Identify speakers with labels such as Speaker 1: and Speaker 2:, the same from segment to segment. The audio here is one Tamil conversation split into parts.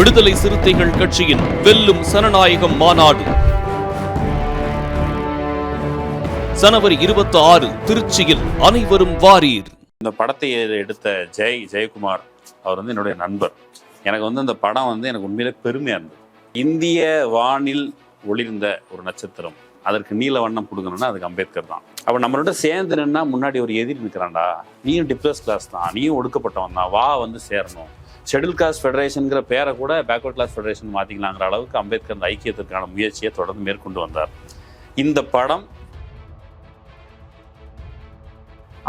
Speaker 1: விடுதலை சிறுத்தைகள் கட்சியின் வெல்லும் சனநாயகம் மாநாடு. ஜனவரி இருபத்தி ஆறு திருச்சியில் அனைவரும் வாரீர்.
Speaker 2: இந்த படத்தை எடுத்த ஜெய் ஜெயக்குமார் அவர் வந்து என்னுடைய நண்பர். எனக்கு வந்து அந்த படம் வந்து எனக்கு உண்மையிலே பெருமையா இருந்தது. இந்திய வானில் ஒளிர்ந்த ஒரு நட்சத்திரம். அதற்கு நீல வண்ணம் கொடுக்கணும்னா அதுக்கு அம்பேத்கர் தான். அப்ப நம்மளோட சேர்ந்து நின்னா முன்னாடி ஒரு எதிரி நிற்கிறான்டா நீயும் டிப்ரெஸ் கிளாஸ் தான் நீயும் ஒடுக்கப்பட்டவன் தான் வா வந்து சேரணும். ஷெட்யூல் காஸ்ட் ஃபெடரேஷனுங்கிற பேரை கூட பேக்வர்ட் கிளாஸ் ஃபெடரேஷன் மாத்திக்கலாங்கிற அளவுக்கு அம்பேத்கர் அந்த ஐக்கியத்திற்கான முயற்சியை தொடர்ந்து மேற்கொண்டு வந்தார். இந்த படம்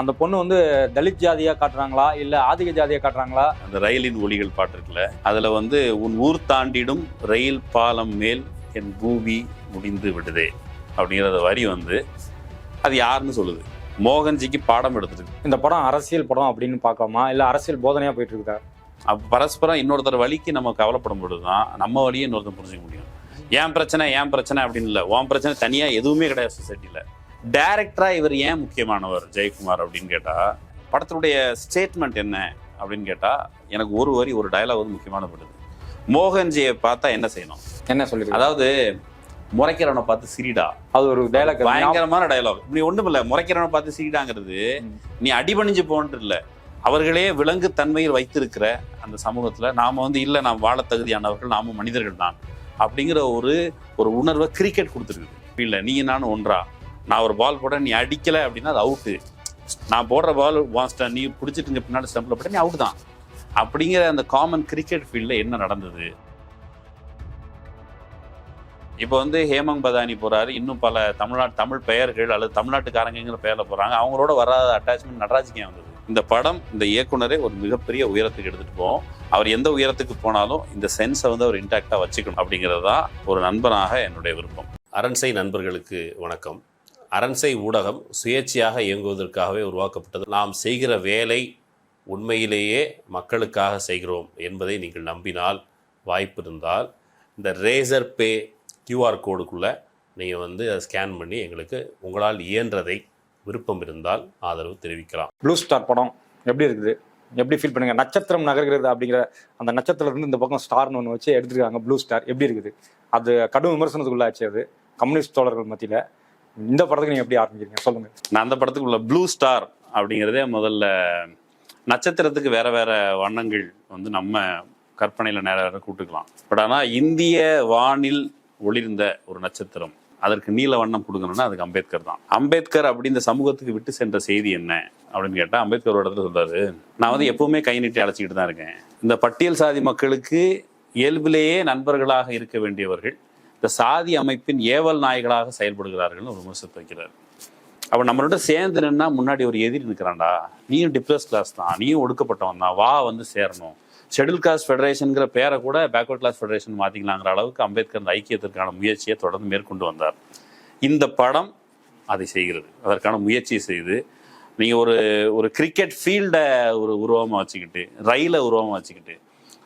Speaker 3: அந்த பொண்ணு வந்து தலித் ஜாதியா காட்டுறாங்களா? இல்ல ஆதிக்க ஜாதியா காட்டுறாங்களா?
Speaker 2: அந்த ரயிலின் ஒளிகள் பாட்டு இருக்குல்ல அதுல வந்து உன் ஊர் தாண்டிடும் ரயில் பாலம் மேல் என் பூமி முடிந்து விடுதே அப்படிங்கிற வரி வந்து அது யாருன்னு சொல்லுது. மோகன்ஜிக்கு பாடம் எடுத்துருக்கு
Speaker 3: இந்த படம் அரசியல் படம் அப்படின்னு பார்க்காம இல்ல அரசியல் போதனையா போயிட்டு இருக்குதா?
Speaker 2: அப்ப பரஸ்பரம் இன்னொருத்தர் வழிக்கு நம்ம கவலைப்படும் பொழுது தான் நம்ம வழியை இன்னொருத்தர் புரிஞ்சுக்க முடியும். ஏன் பிரச்சனை ஏன் பிரச்சனை அப்படின்னு இல்லை. உன் பிரச்சனை தனியா எதுவுமே கிடையாது சொசைட்டில டைரக்டரா இவர் ஏன் முக்கியமானவர்? ஜெயக்குமார் அப்படின்னு கேட்டா படத்தினுடைய ஸ்டேட்மெண்ட் என்ன அப்படின்னு கேட்டா எனக்கு ஒரு வரி ஒரு டயலாக் வந்து முக்கியமானப்படுது மோகன்ஜியை பார்த்தா என்ன செய்யணும்?
Speaker 3: என்ன சொல்லிருக்கு?
Speaker 2: அதாவது முறைக்கிறவனை பார்த்து சிரிடா.
Speaker 3: அது ஒரு டைலாக்
Speaker 2: பயங்கரமான டயலாக் இப்படி ஒண்ணும் இல்ல முறைக்கிறவனை பார்த்து சிரிடாங்கிறது. நீ அடிபணிஞ்சு போன்று இல்ல. அவர்களே விலங்கு தன்மையில் வைத்திருக்கிற அந்த சமூகத்தில் நாம் வந்து இல்லை நாம் வாழ தகுதியானவர்கள் நாம மனிதர்கள் தான். அப்படிங்கிற ஒரு ஒரு உணர்வை கிரிக்கெட் கொடுத்துருக்குது. இல்லை நீ நானும் ஒன்றா. நான் ஒரு பால் போட நீ அடிக்கலை அப்படின்னா அது அவுட்டு நான் போடுற பால் வாஸ்ட நீ பிடிச்சிட்டுங்க பின்னாடி ஸ்டம்பில் போட்ட நீ அவுட் தான். அப்படிங்கிற அந்த காமன் கிரிக்கெட் ஃபீல்டில் என்ன நடந்தது? இப்போ வந்து ஹேமங் பதானி போகிறாரு இன்னும் பல தமிழ்நாட்டு தமிழ் பெயர்கள் அல்லது தமிழ்நாட்டுக்காரங்கிற பெயரில் போகிறாங்க அவங்களோட வராத அட்டாச்மெண்ட் நடராஜிக்கே வந்தது? இந்த படம் இந்த இயக்குனரே ஒரு மிகப்பெரிய உயரத்துக்கு எடுத்துட்டு போவோம். அவர் எந்த உயரத்துக்கு போனாலும் இந்த சென்ஸை வந்து அவர் இன்டாக்டா வச்சுக்கணும் அப்படிங்கிறது தான் ஒரு நண்பனாக என்னுடைய விருப்பம்.
Speaker 4: அரண்சை நண்பர்களுக்கு வணக்கம். அரண்சை ஊடகம் சுயேட்சையாக இயங்குவதற்காகவே உருவாக்கப்பட்டது. நாம் செய்கிற வேலை உண்மையிலேயே மக்களுக்காக செய்கிறோம் என்பதை நீங்கள் நம்பினால் வாய்ப்பு இருந்தால் இந்த ரேசர் பே கியூஆர் கோடுக்குள்ளே நீங்கள் வந்து அதை ஸ்கேன் பண்ணி எங்களுக்கு உங்களால் இயன்றதை விருப்பம் இருந்தால் ஆதரவு தெரிவிக்கலாம்.
Speaker 3: ப்ளூ ஸ்டார் படம் எப்படி இருக்குது? எப்படி ஃபீல் பண்ணுங்க? நட்சத்திரம் நகர்கிறது அப்படிங்கிற அந்த நட்சத்திரத்துல இருந்து இந்த பக்கம் ஸ்டார்னு ஒன்று வச்சு எடுத்துருக்காங்க ப்ளூ ஸ்டார் எப்படி இருக்குது? அது கடும் விமர்சனத்துக்குள்ளாச்சு அது. கம்யூனிஸ்ட் தோழர்கள் மத்தியில. இந்த படத்துக்கு நீங்க எப்படி ஆரம்பிக்கிறீங்க? சொல்லுங்க.
Speaker 2: நான் அந்த படத்துக்குள்ள ப்ளூ ஸ்டார் அப்படிங்கிறதே முதல்ல நட்சத்திரத்துக்கு வேற வேற வண்ணங்கள் வந்து நம்ம கற்பனையில் நேர நேரம் கூட்டுக்கலாம். பட் ஆனால் இந்திய வானில் ஒளிர்ந்த ஒரு நட்சத்திரம். அதற்கு நீல வண்ணம் கொடுக்கணும்னா அதுக்கு அம்பேத்கர் தான். அம்பேத்கர் அப்படி இந்த சமூகத்துக்கு விட்டு சென்ற செய்தி என்ன? அப்படின்னு கேட்டால் அம்பேத்கர் ஒரு இடத்துல சொல்றாரு நான் வந்து எப்பவுமே கை நீட்டி அழைச்சிக்கிட்டு தான் இருக்கேன். இந்த பட்டியல் சாதி மக்களுக்கு இயல்பிலேயே நண்பர்களாக இருக்க வேண்டியவர்கள் இந்த சாதி அமைப்பின் ஏவல் நாய்களாக செயல்படுகிறார்கள்னு ஒரு விமர்சனத்தை வைக்கிறார். அப்ப நம்மளோட சேர்ந்து நின்னா முன்னாடி ஒரு எதிரி நிற்கிறான்டா நீயும் டிப்ரெஸ் கிளாஸ் தான் நீயும் ஒடுக்கப்பட்டவன் தான் வா வந்து சேரணும். ஷெடியூல் காஸ்ட் ஃபெடரேஷனுங்கிற பேரை கூட பேக்வர்ட் கிளாஸ் ஃபெடரேஷன் மாற்றிக்கலாங்கிற அளவுக்கு அம்பேத்கர் அந்த ஐக்கியத்திற்கான முயற்சியை தொடர்ந்து மேற்கொண்டு வந்தார். இந்த படம் அதை செய்கிறது. அதற்கான முயற்சியை செய்து நீங்கள் ஒரு ஒரு கிரிக்கெட் ஃபீல்டை ஒரு உருவமாக வச்சுக்கிட்டு ரயிலை உருவமாக வச்சுக்கிட்டு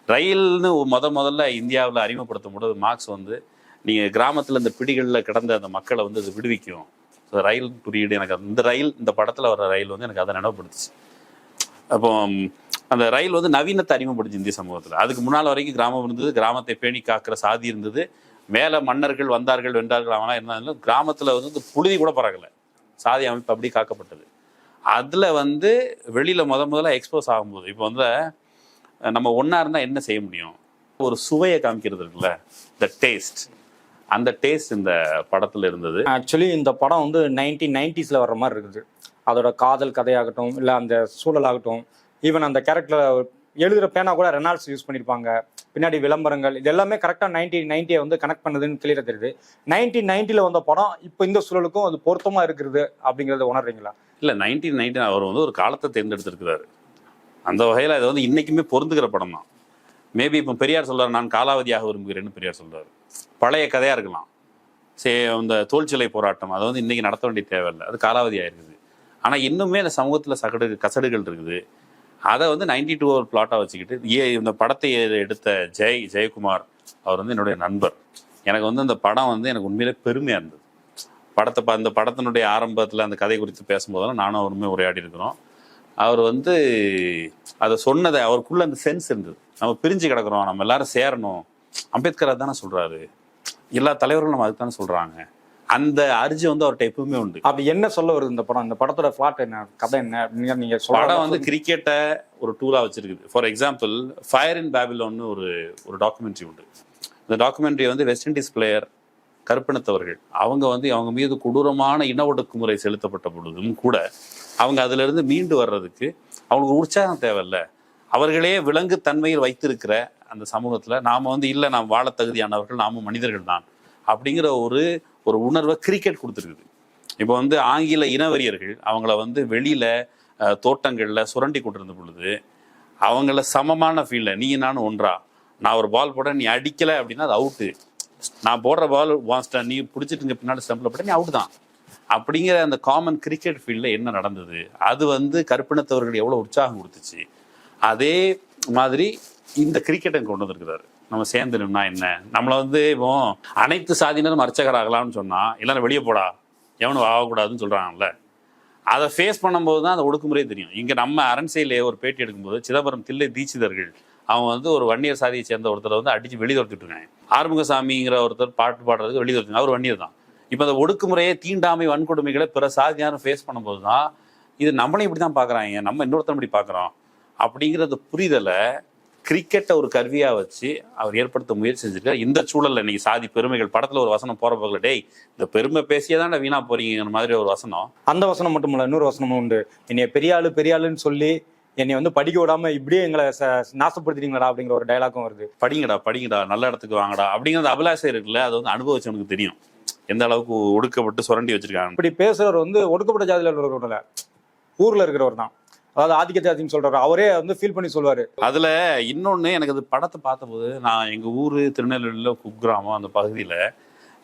Speaker 2: ரயில்னு முத முதல்ல இந்தியாவில் அறிமுகப்படுத்தும் போது மார்க்ஸ் வந்து நீங்கள் கிராமத்தில் இந்த பிடிகளில் கிடந்த அந்த மக்களை வந்து அது விடுவிக்கும். ஸோ ரயில் குறியீடு எனக்கு அந்த- இந்த ரயில் இந்த படத்தில் வர ரயில் வந்து எனக்கு அதை நினைவுபடுத்துச்சு. அப்போ அந்த ரயில் வந்து நவீனத்தை அறிமுகப்படுத்தி இந்திய சமூகத்தில். அதுக்கு முன்னால் வரைக்கும் கிராமம் இருந்தது கிராமத்தை பேணி காக்கிற சாதி இருந்தது. மேலே மன்னர்கள் வந்தார்கள் வென்றார்கள் அவனா இருந்தாலும் கிராமத்தில் வந்து இந்த புழுதி கூட பறக்கலை. சாதி அமைப்பு அப்படி காக்கப்பட்டது. அதில் வந்து வெளியில் முத முதல்ல எக்ஸ்போஸ் ஆகும்போது இப்போ வந்து நம்ம ஒன்றா இருந்தால் என்ன செய்ய முடியும்? ஒரு சுவையை காமிக்கிறது இருக்குல்ல த டேஸ்ட் அந்த டேஸ்ட் இந்த படத்தில் இருந்தது.
Speaker 3: ஆக்சுவலி இந்த படம் வந்து நைன்டீன் நைன்டிஸில் வர்ற மாதிரி இருக்குது. அதோட காதல் கதையாகட்டும் இல்லை அந்த சூழலாகட்டும் ஈவன் அந்த கேரக்டர் எழுதுகிற பேனா கூட ரெனால்ட்ஸ் யூஸ் பண்ணியிருப்பாங்க பின்னாடி விளம்பரங்கள் இது எல்லாமே கரெக்டாக நைன்டீன் நைன்ட்டியை வந்து கனெக்ட் பண்ணுதுன்னு கிளியர் தெரியுது. நைன்டீன் நைன்ட்டியில் வந்த படம் இப்போ இந்த சூழலுக்கும் அது பொருத்தமாக இருக்கிறது அப்படிங்கிறத உணர்றீங்களா?
Speaker 2: இல்லை நைன்டீன் நைன்டி அவர் வந்து ஒரு காலத்தை தேர்ந்தெடுத்திருக்கிறாரு. அந்த வகையில் அது வந்து இன்னைக்குமே பொருந்துகிற படம் தான். மேபி இப்போ பெரியார் சொல்கிறார் நான் காலாவதியாக விரும்புகிறேன்னு பெரியார் சொல்கிறார் பழைய கதையாக இருக்கலாம். சே இந்த தோல்சிலை போராட்டம் அதை வந்து இன்னைக்கு நடத்த வேண்டிய தேவையில்லை. அது காலாவதியாக இருக்குது ஆனால் இன்னுமே இந்த சமூகத்தில் சகடு கசடுகள் இருக்குது. அதை வந்து நைன்டி டூ ஒரு பிளாட்டாக வச்சுக்கிட்டு ஏ இந்த படத்தை எடுத்த ஜெய் ஜெயக்குமார் அவர் வந்து என்னுடைய நண்பர். எனக்கு வந்து இந்த படம் வந்து எனக்கு உண்மையிலே பெருமையாக இருந்தது. படத்தை ப- அந்த படத்தினுடைய ஆரம்பத்தில் அந்த கதை குறித்து பேசும்போதெல்லாம் நானும் அவருமே உரையாடி இருக்கிறோம். அவர் வந்து அதை சொன்னதை அவருக்குள்ள அந்த சென்ஸ் இருந்தது. நம்ம பிரிஞ்சு கிடக்குறோம் நம்ம எல்லாரும் சேரணும். அம்பேத்கர் தானே சொல்கிறாரு எல்லா தலைவர்களும் நம்ம அதுக்கு தானே சொல்கிறாங்க அந்த அர்ஜி வந்து அவர்கிட்ட எப்பவுமே உண்டு.
Speaker 3: அப்படி என்ன சொல்ல வருது இந்த படம்? இந்த படத்தோட பிளாட் என்ன? கதை என்ன? நீங்க நீங்க
Speaker 2: படம் வந்து கிரிக்கெட்டை ஒரு டூலா வச்சிருக்குது. ஃபார் எக்ஸாம்பிள் ஃபயர் இன் பேபிலோன்னு ஒரு ஒரு டாக்குமெண்ட்ரி உண்டு. இந்த டாக்குமெண்ட்ரி வந்து வெஸ்ட் இண்டீஸ் பிளேயர் கருப்பினத்தவர்கள் அவங்க வந்து அவங்க மீது கொடூரமான இன ஒடுக்குமுறை செலுத்தப்பட்ட பொழுதும் கூட அவங்க அதுல இருந்து மீண்டு வர்றதுக்கு அவங்களுக்கு உற்சாகம் தேவையில்ல. அவர்களே விலங்கு தன்மையில் வைத்திருக்கிற அந்த சமூகத்துல நாம வந்து இல்லை நாம் வாழ தகுதியானவர்கள் நாமும் மனிதர்கள் தான் அப்படிங்கிற ஒரு ஒரு உணர்வை கிரிக்கெட் கொடுத்துருக்குது. இப்போ வந்து ஆங்கில இனவெறியர்கள் அவங்கள வந்து வெளியில தோட்டங்களில் சுரண்டி கொண்டிருந்த பொழுது அவங்கள சமமான ஃபீல்ட்ல நீ நானும் ஒன்றா நான் ஒரு பால் போட நீ அடிக்கல அப்படின்னா அது அவுட்டு நான் போடுற பால் வாஸ்டா நீ பிடிச்சிட்டுங்க பின்னாடி ஸ்டம்பில் போட்ட நீ அவுட் தான். அப்படிங்கிற அந்த காமன் கிரிக்கெட் ஃபீல்டில் என்ன நடந்தது? அது வந்து கருப்பினத்தவர்கள் எவ்வளோ உற்சாகம் கொடுத்துச்சு? அதே மாதிரி இந்த கிரிக்கெட்டை கொண்டு வந்திருக்கிறாரு. நம்ம சேர்ந்து என்ன? நம்மளை வந்து இப்போ அனைத்து சாதியினரும் அர்ச்சகராகலாம்னு சொன்னால் எல்லாரும் வெளியே போடா எவனும் ஆகக்கூடாதுன்னு சொல்கிறாங்கல்ல அதை ஃபேஸ் பண்ணும்போது தான் அந்த ஒடுக்குமுறையே தெரியும். இங்கே நம்ம அரண்சையிலே ஒரு பேட்டி எடுக்கும்போது சிதம்பரம் தில்லை தீட்சிதர்கள் அவங்க வந்து ஒரு வன்னியர் சாதியை சேர்ந்த ஒருத்தரை வந்து அடிச்சு வெளியே இருக்காங்க. ஆறுமுகசாமிங்கிற ஒருத்தர் பாட்டு பாடுறதுக்கு வெளியே அவர் வன்னியர் தான். இப்போ அந்த ஒடுக்குமுறையை தீண்டாமை வன்கொடுமைகளை பிற சாதியாரும் ஃபேஸ் பண்ணும்போது தான் இது நம்மளையும் இப்படி தான் பார்க்குறாங்க நம்ம இன்னொருத்தன் இப்படி பார்க்குறோம் அப்படிங்கிறது புரிதலை கிரிக்கெட்டை ஒரு கருவியா வச்சு அவர் ஏற்படுத்த முயற்சி செஞ்சிருக்காரு. இந்த சூழல்ல இன்னைக்கு சாதி பெருமைகள் படத்துல ஒரு வசனம் போற போகல டேய் இந்த பெருமை பேசியே தான் வீணா போறீங்கிற மாதிரி ஒரு வசனம்.
Speaker 3: அந்த வசனம் மட்டும் இல்ல இன்னொரு வசனமும் உண்டு. என்னைய பெரிய ஆளு பெரிய ஆளுன்னு சொல்லி என்னை வந்து படிக்க விடாம இப்படியே எங்களை நாசப்படுத்துறீங்களா அப்படிங்கிற ஒரு டயலாக்கும் வருது.
Speaker 2: படிங்கடா படிங்கடா நல்ல இடத்துக்கு வாங்கடா அப்படிங்கிறது அபிலாஷை இருக்குல்ல அது வந்து அனுபவிச்சவனுக்கு தெரியும். எந்த அளவுக்கு ஒடுக்கப்பட்டு சுரண்டி வச்சிருக்காங்க
Speaker 3: இப்படி பேசுறவர் வந்து ஒடுக்கப்பட்ட ஜாதியில இருக்கிறவர் இல்ல. ஊர்ல இருக்கிறவர் தான். அதாவது ஆதிக்க ஜாதின்னு சொல்றாரு அவரே வந்து ஃபீல் பண்ணி சொல்லுவாரு
Speaker 2: அதுல இன்னொன்னு எனக்கு அது படத்தை பார்த்தபோது நான் எங்க ஊரு திருநெல்வேலியில குக்கிராமம் அந்த பகுதியில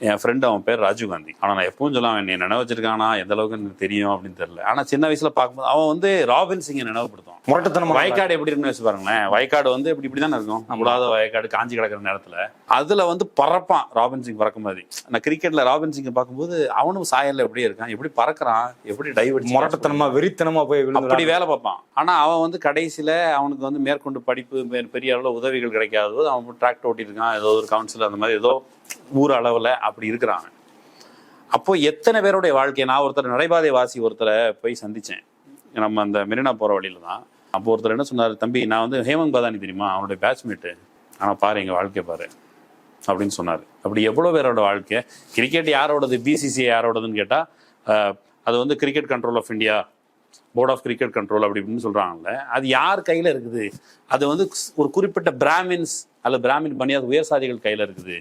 Speaker 2: என் ஃப்ரெண்டு அவன் பேர் ராஜீவ்காந்தி ஆனா நான் எப்பவும் சொல்லுவேன் என்னை நினைவு வச்சிருக்கானா எந்த அளவுக்கு எனக்கு தெரியும் அப்படின்னு தெரியல. ஆனா சின்ன வயசுல பார்க்கும்போது அவன் வந்து ராபின் சிங்கை நினைவுபடுத்தும்
Speaker 3: முரட்டுத்தனமா
Speaker 2: வயக்காடு எப்படி இருக்குன்னு வச்சு பாருங்களேன். வயக்காடு வந்து இப்படி இப்படி தானே இருக்கும்? கூடாத வயக்காடு காஞ்சி கிடக்கிற நேரத்துல. அதுல வந்து பறப்பான் ராபின் சிங் பறக்கும் மாதிரி நான் கிரிக்கெட்ல ராபின் சிங்கை பார்க்கும்போது அவனும் சாயல்ல எப்படியே இருக்கான். எப்படி பறக்குறான்? எப்படி டைவ்
Speaker 3: முரட்டுத்தனமா வெறித்தனமா போய்
Speaker 2: அப்படி வேலை பார்ப்பான். ஆனா அவன் வந்து கடைசியில அவனுக்கு வந்து மேற்கொண்டு படிப்பு பெரிய அளவுல உதவிகள் கிடைக்காத போது அவன் டிராக்டர் ஓட்டியிருக்கான் ஏதோ ஒரு கவுன்சில் அந்த மாதிரி ஏதோ ஊர் அளவில் அப்படி இருக்கிறாங்க. அப்போ எத்தனை பேருடைய வாழ்க்கை நான் ஒருத்தர் நடைபாதை வாசி ஒருத்தரை போய் சந்தித்தேன் நம்ம அந்த மெரினா போகிற வழியில தான். அப்போ ஒருத்தர் என்ன சொன்னார் தம்பி நான் வந்து ஹேமந்த் பதானி தெரியுமா? அவனுடைய பேட்ச்மேட்டு ஆனால் பாரு எங்கள் வாழ்க்கையை பாரு. அப்படின்னு சொன்னார். அப்படி எவ்வளோ பேரோட வாழ்க்கை? கிரிக்கெட் யாரோடது? பிசிசிஐ யாரோடதுன்னு கேட்டால் அது வந்து cricket control of India board of cricket control அப்படி இப்படின்னு சொல்கிறாங்கல்ல அது யார் கையில் இருக்குது? அது வந்து ஒரு குறிப்பிட்ட பிராமின்ஸ் அல்லது பிராமின் பனியாத உயர் சாதிகள் கையில் இருக்குது.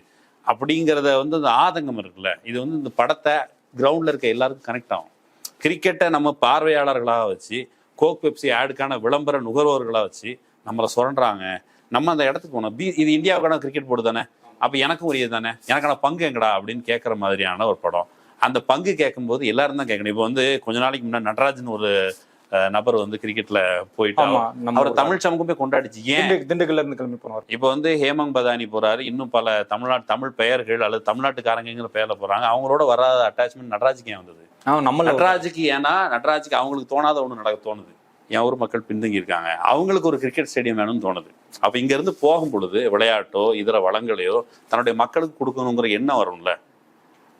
Speaker 2: அப்படிங்கிறத வந்து அந்த ஆதங்கம் இருக்குல்ல. இது வந்து இந்த படத்தை கிரவுண்டில் இருக்க எல்லாருக்கும் கனெக்ட் ஆகும். கிரிக்கெட்டை நம்ம பார்வையாளர்களாக வச்சு கோக் பெப்சி ஆடுக்கான விளம்பர நுகர்வோர்களாக வச்சு நம்மளை சுரண்டுறாங்க. நம்ம அந்த இடத்துக்கு போனோம் பி இது இந்தியாவுக்கான கிரிக்கெட் போர்டு தானே? அப்போ எனக்கும் உரியது தானே? எனக்கான பங்கு எங்கடா? அப்படின்னு கேட்குற மாதிரியான ஒரு படம். அந்த பங்கு கேட்கும்போது எல்லாரும் தான் கேட்கணும் இப்போ வந்து கொஞ்ச நாளைக்கு முன்னாடி நடராஜன் ஒரு நபர் வந்து கிரிக்கெட்ல போயிட்டு அவர்-
Speaker 3: நம்ம
Speaker 2: தமிழ் சமூகமே கொண்டாடிச்சு. ஏன்?
Speaker 3: திண்டு- திண்டுக்கல்ல இருந்து கிளம்பி போனவர்.
Speaker 2: இப்போ வந்து ஹேமங் பதானி போறாரு. இன்னும் பல தமிழ்நாட்டு தமிழ் பெயர்கள் அல்லது தமிழ்நாட்டுக்காரங்கிற பெயர்ல போறாங்க. அவங்களோட வராத அட்டாச்மெண்ட் நடராஜுக்கு ஏன் வந்தது?
Speaker 3: ஆ, நம்மள
Speaker 2: நடராஜுக்கு ஏன்னா நடராஜுக்கு அவங்களுக்கு தோணாத ஒண்ணு நடக்க தோணுது. என் ஊர் மக்கள் பின்தங்கி இருக்காங்க. அவங்களுக்கு ஒரு கிரிக்கெட் ஸ்டேடியம் வேணும்னு தோணுது. அப்ப இங்க இருந்து போகும் பொழுது விளையாட்டோ இதர வளங்களையோ தன்னுடைய மக்களுக்கு கொடுக்கணுங்கிற எண்ணம் வரும்ல.